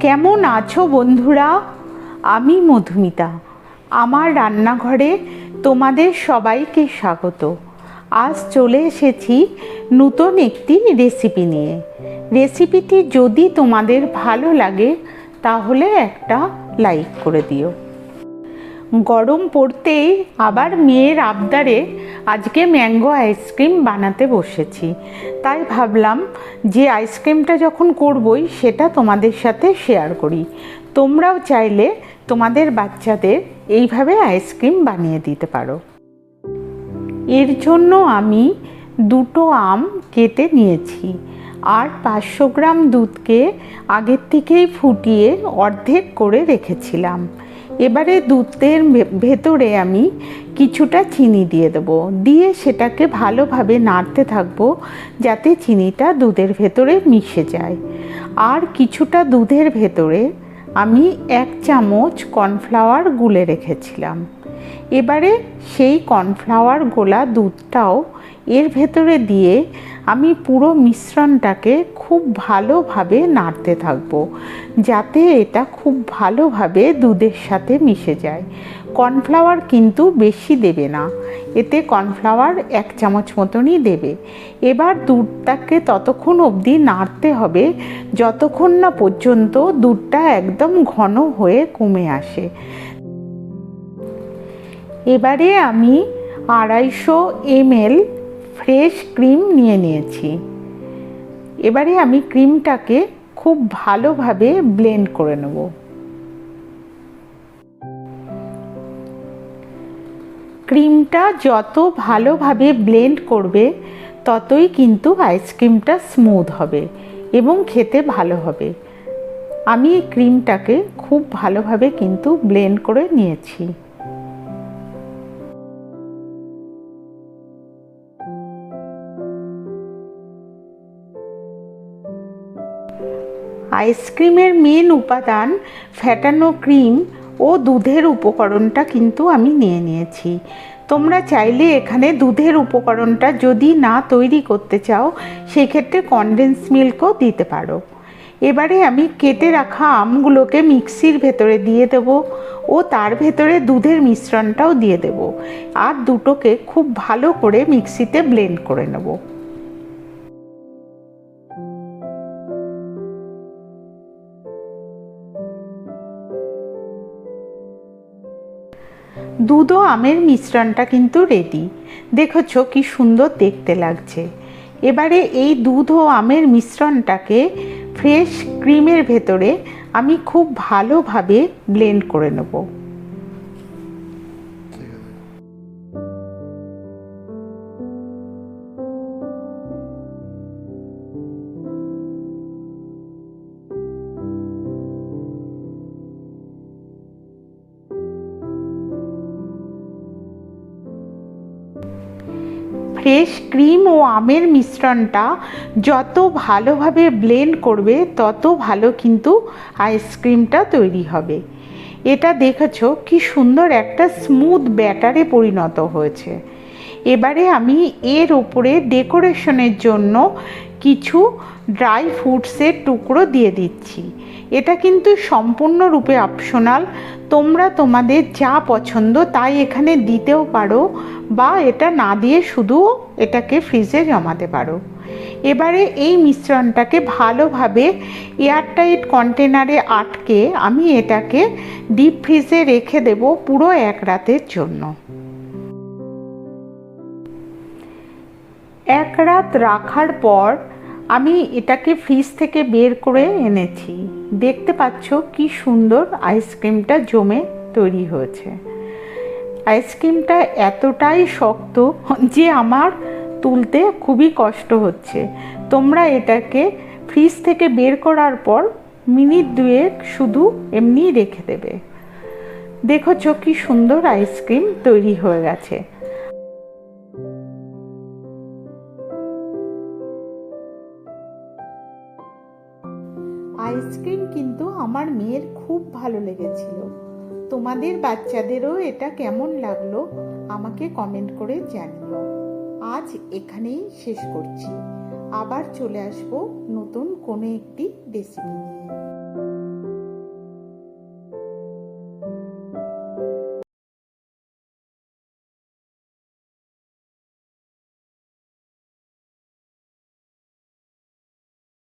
কেমন আছো বন্ধুরা? আমি মধুমিতা। আমার রান্নাঘরে তোমাদের সবাইকে স্বাগত। আজ চলে এসেছি নতুন একটি রেসিপি নিয়ে। রেসিপিটি যদি তোমাদের ভালো লাগে, তাহলে একটা লাইক করে দিও। গরম পড়তেই আবার মেয়ের আবদারে আজকে ম্যাঙ্গো আইসক্রিম বানাতে বসেছি। তাই ভাবলাম যে আইসক্রিমটা যখন করবই, সেটা তোমাদের সাথে শেয়ার করি। তোমরাও চাইলে তোমাদের বাচ্চাদের এইভাবে আইসক্রিম বানিয়ে দিতে পারো। এর জন্য আমি দুটো আম কেটে নিয়েছি আর পাঁচশো গ্রাম দুধকে আগের থেকেই ফুটিয়ে অর্ধেক করে রেখেছিলাম। এবারে দুধের ভেতরে আমি কিছুটা চিনি দিয়ে দেবো। দিয়ে সেটাকে ভালোভাবে নাড়তে থাকব যাতে চিনিটা দুধের ভেতরে মিশে যায়। আর কিছুটা দুধের ভেতরে আমি এক চামচ কর্নফ্লাওয়ার গুলে রেখেছিলাম। এবারে সেই কর্নফ্লাওয়ার গোলা দুধটাও এর ভেতরে দিয়ে আমি পুরো মিশ্রণটাকে খুব ভালোভাবে নাড়তে থাকব, যাতে এটা খুব ভালোভাবে দুধের সাথে মিশে যায়। কর্নফ্লাওয়ার কিন্তু বেশি দেবে না, এতে কর্নফ্লাওয়ার এক চামচ মতনই দেবে। এবার দুধটাকে ততক্ষণ অবধি নাড়তে হবে, যতক্ষণ না পর্যন্ত দুধটা একদম ঘন হয়ে কমে আসে। এবারে আমি আড়াইশো এমএল ফ্রেশ ক্রিম নিয়ে নিয়েছি। এবারে আমি ক্রিমটাকে খুব ভালোভাবে ব্লেন্ড করে নেব। ক্রিমটা যত ভালোভাবে ব্লেন্ড করবে, ততই কিন্তু আইসক্রিমটা স্মুথ হবে এবং খেতে ভালো হবে। আমি এই ক্রিমটাকে খুব ভালোভাবে কিন্তু ব্লেন্ড করে নিয়েছি। আইসক্রিমের মেন উপাদান ফ্যাটানো ক্রিম ও দুধের উপকরণটা কিন্তু আমি নিয়ে নিয়েছি। তোমরা চাইলে এখানে দুধের উপকরণটা যদি না তৈরি করতে চাও, সেক্ষেত্রে কনডেন্স মিল্কও দিতে পারো। এবারে আমি কেটে রাখা আমগুলোকে মিক্সির ভেতরে দিয়ে দেবো ও তার ভেতরে দুধের মিশ্রণটাও দিয়ে দেবো। আর দুটোকে খুব ভালো করে মিক্সিতে ব্লেন্ড করে নেব। দুধ ও আমের মিশ্রণটা কিন্তু রেডি দেখেছ কি সুন্দর দেখতে লাগছে। এবারে এই দুধ ও আমের মিশ্রণটাকে ফ্রেশ ক্রিমের ভেতরে আমি খুব ভালোভাবে ব্লেন্ড করে নেব। ফ্রেশ ক্রিম ও আমের মিশ্রণটা যত ভালোভাবে ব্লেন্ড করবে, তত ভালো কিন্তু আইসক্রিমটা তৈরি হবে। এটা দেখেছ কি সুন্দর একটা স্মুথ ব্যাটারে পরিণত হয়েছে। এবারে আমি এর ওপরে ডেকোরেশনের জন্য কিছু ড্রাই ফ্রুটসের টুকরো দিয়ে দিচ্ছি। এটা কিন্তু সম্পূর্ণরূপে অপশনাল তোমরা তোমাদের যা পছন্দ তাই এখানে দিতেও পারো বা এটা না দিয়ে শুধু এটাকে ফ্রিজে জমাতে পারো। এবারে এই মিশ্রণটাকে ভালোভাবে এয়ারটাইট কন্টেনারে আটকে আমি এটাকে ডিপ ফ্রিজে রেখে দেব পুরো এক রাতের জন্য। এক রাত রাখার পর আমি এটাকে ফ্রিজ থেকে বের করে এনেছি। দেখতে পাচ্ছ কি সুন্দর আইসক্রিমটা জমে তৈরি হয়েছে। আইসক্রিমটা এতটাই শক্ত যে আমার তুলতে খুবই কষ্ট হচ্ছে। তোমরা এটাকে ফ্রিজ থেকে বের করার পর মিনিট দুয়েক শুধু এমনি রেখে দেবে। দেখেছ কি সুন্দর আইসক্রিম তৈরি হয়ে গেছে। আইসক্রিম কিন্তু আমার মেয়ের খুব ভালো লেগেছিল। তোমাদের বাচ্চাদেরও এটা কেমন লাগল আমাকে কমেন্ট করে জানিও। আজ এখানেই শেষ করছি। আবার চলে আসব নতুন কোনো একটি রেসিপি নিয়ে।